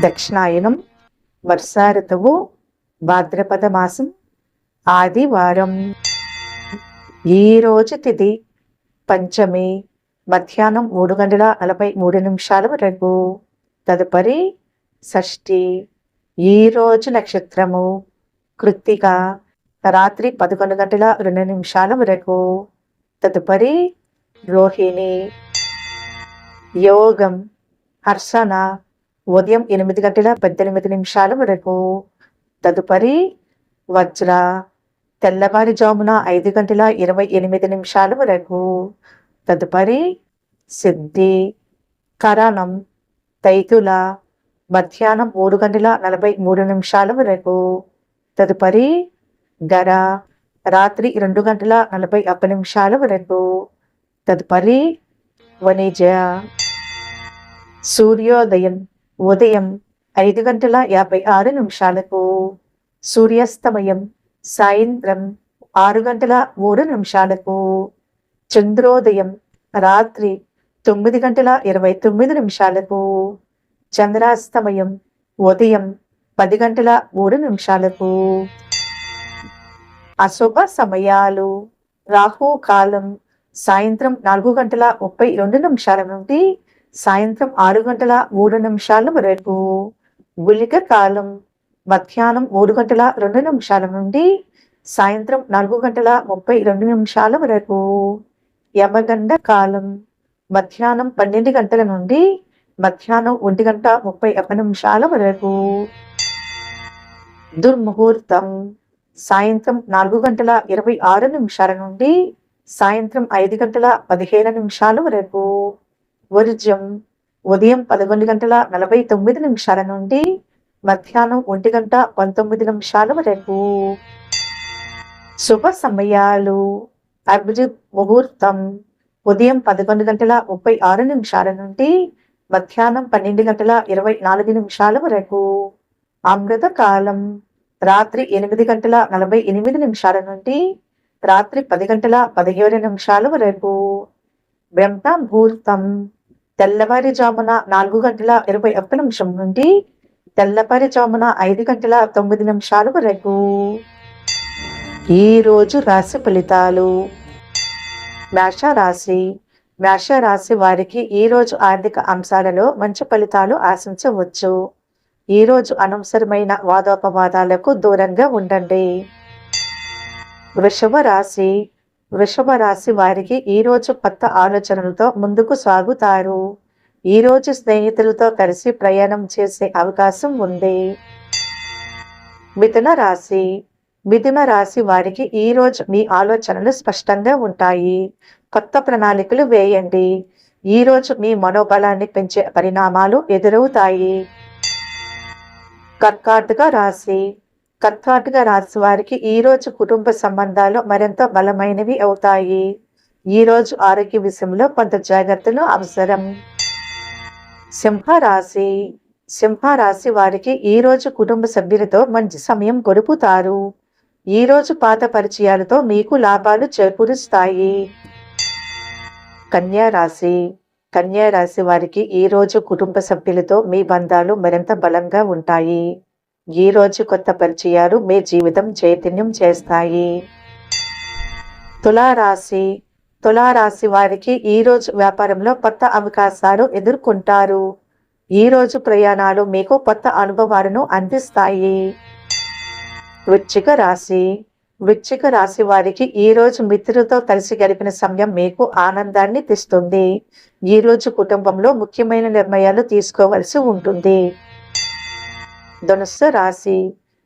దక్షిణాయనం వర్షా ఋతువు భాద్రపద మాసం ఆదివారం ఈరోజు తిథి పంచమి మధ్యాహ్నం మూడు గంటల నలభై మూడు నిమిషాల వరకు. తదుపరి షష్ఠి. ఈరోజు నక్షత్రము కృత్తిక రాత్రి పదకొండు గంటల రెండు నిమిషాల వరకు. తదుపరి రోహిణి. యోగం హర్షణ ఉదయం ఎనిమిది గంటల పద్దెనిమిది నిమిషాల వరకు. తదుపరి వజ్ర తెల్లవారుజామున ఐదు గంటల ఇరవై ఎనిమిది నిమిషాల వరకు. తదుపరి సిద్ధి కరణం తైతుల మధ్యాహ్నం మూడు గంటల నలభై మూడు నిమిషాల వరకు. తదుపరి గర రాత్రి రెండు గంటల నలభై ఒక్క నిమిషాల వరకు. తదుపరి వణిజ సూర్యోదయం ఉదయం ఐదు గంటల యాభై ఆరు నిమిషాలకు సూర్యాస్తమయం సాయంత్రం ఆరు గంటల మూడు నిమిషాలకు చంద్రోదయం రాత్రి తొమ్మిది గంటల ఇరవై తొమ్మిది నిమిషాలకు చంద్రాస్తమయం ఉదయం పది గంటల మూడు నిమిషాలకు. అశుభ సమయాలు. రాహుకాలం సాయంత్రం నాలుగు గంటల ముప్పై రెండు నిమిషాల నుండి సాయంత్రం ఆరు గంటల మూడు నిమిషాల వరకు. గుళిక కాలం మధ్యాహ్నం మూడు గంటల రెండు నిమిషాల నుండి సాయంత్రం నాలుగు గంటల ముప్పై రెండు నిమిషాల వరకు. యమగండ కాలం మధ్యాహ్నం పన్నెండు గంటల నుండి మధ్యాహ్నం ఒంటి గంట ముప్పై ఒక్క నిమిషాల వరకు. దుర్ముహూర్తం సాయంత్రం నాలుగు గంటల ఇరవై ఆరు నిమిషాల నుండి సాయంత్రం ఐదు గంటల పదిహేను నిమిషాల వరకు. వర్జం ఉదయం పదకొండు గంటల నలభై తొమ్మిది నిమిషాల నుండి మధ్యాహ్నం ఒంటి గంట పంతొమ్మిది నిమిషాల వరకు. శుభ సమయాలు. అభిజిత్ ముహూర్తం. ఉదయం పదకొండు గంటల ముప్పై ఆరు నిమిషాల నుండి మధ్యాహ్నం పన్నెండు గంటల ఇరవై నాలుగు నిమిషాల వరకు. అమృత కాలం. రాత్రి ఎనిమిది గంటల నలభై ఎనిమిది నిమిషాల నుండి రాత్రి పది గంటల పదిహేడు నిమిషాల వరకు. బ్రహ్మ ముహూర్తం తెల్లవారుజామున నాలుగు గంటల ఇరవై ఒక్క నిమిషం నుండి తెల్లవారుజామున ఐదు గంటల తొమ్మిది నిమిషాల వరకు. ఈరోజు రాశి ఫలితాలు. మేషరాశి. రాశి రాశి వారికి ఈరోజు ఆర్థిక అంశాలలో మంచి ఫలితాలు ఆశించవచ్చు. ఈరోజు అనవసరమైన వాదోపవాదాలకు దూరంగా ఉండండి. వృషభ రాశి. వృషభ రాశి వారికి ఈరోజు కొత్త ఆలోచనలతో ముందుకు సాగుతారు. ఈరోజు స్నేహితులతో కలిసి ప్రయాణం చేసే అవకాశం ఉంది. మిథున రాశి. మిథున రాశి వారికి ఈరోజు మీ ఆలోచనలు స్పష్టంగా ఉంటాయి. కొత్త ప్రణాళికలు వేయండి. ఈరోజు మీ మనోబలాన్ని పెంచే పరిణామాలు ఎదురవుతాయి. కర్కాటక రాశి. కర్కాటక రాశి వారికి ఈరోజు కుటుంబ సంబంధాలు మరింత బలమైనవి అవుతాయి. ఈరోజు ఆరోగ్య విషయంలో కొంత జాగ్రత్తలు అవసరం. సింహరాశి సింహరాశి వారికి ఈరోజు కుటుంబ సభ్యులతో మంచి సమయం గడుపుతారు. ఈరోజు పాత పరిచయాలతో మీకు లాభాలు చేకూరుస్తాయి. కన్యా రాశి. కన్యా రాశి వారికి ఈరోజు కుటుంబ సభ్యులతో మీ బంధాలు మరింత బలంగా ఉంటాయి. ఈ రోజు కొత్త పరిచయాలు మీ జీవితం చైతన్యం చేస్తాయి. తులారాశి తులారాశి వారికి ఈరోజు వ్యాపారంలో కొత్త అవకాశాలు ఎదుర్కొంటారు. ఈరోజు ప్రయాణాలు మీకు కొత్త అనుభవాలను అందిస్తాయి. వృచ్చిక రాశి వృచ్చిక రాశి వారికి ఈరోజు మిత్రులతో కలిసి గడిపిన సమయం మీకు ఆనందాన్ని తెస్తుంది. ఈరోజు కుటుంబంలో ముఖ్యమైన నిర్ణయాలు తీసుకోవలసి ఉంటుంది. ధనుస్సు రాశి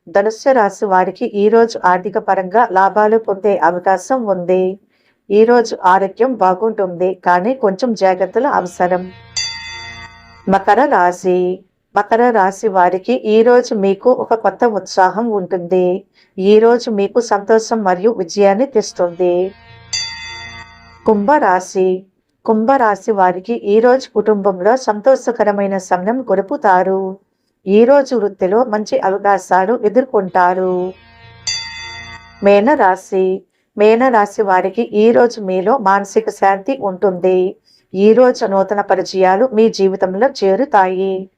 ధనుస్సు రాశి వారికి ఈరోజు ఆర్థిక పరంగా లాభాలు పొందే అవకాశం ఉంది. ఈరోజు ఆరోగ్యం బాగుంటుంది కానీ కొంచెం జాగ్రత్తలు అవసరం. మకర రాశి మకర రాశి వారికి ఈరోజు మీకు ఒక కొత్త ఉత్సాహం ఉంటుంది. ఈరోజు మీకు సంతోషం మరియు విజయాన్ని తెస్తుంది. కుంభరాశి కుంభరాశి వారికి ఈరోజు కుటుంబంలో సంతోషకరమైన సమయం గడుపుతారు. ఈరోజు వృత్తిలో మంచి అవకాశాలు ఎదుర్కొంటారు. మేనరాశి. మేనరాశి వారికి ఈరోజు మీలో మానసిక శాంతి ఉంటుంది. ఈరోజు నూతన పరిచయాలు మీ జీవితంలో చేరుతాయి.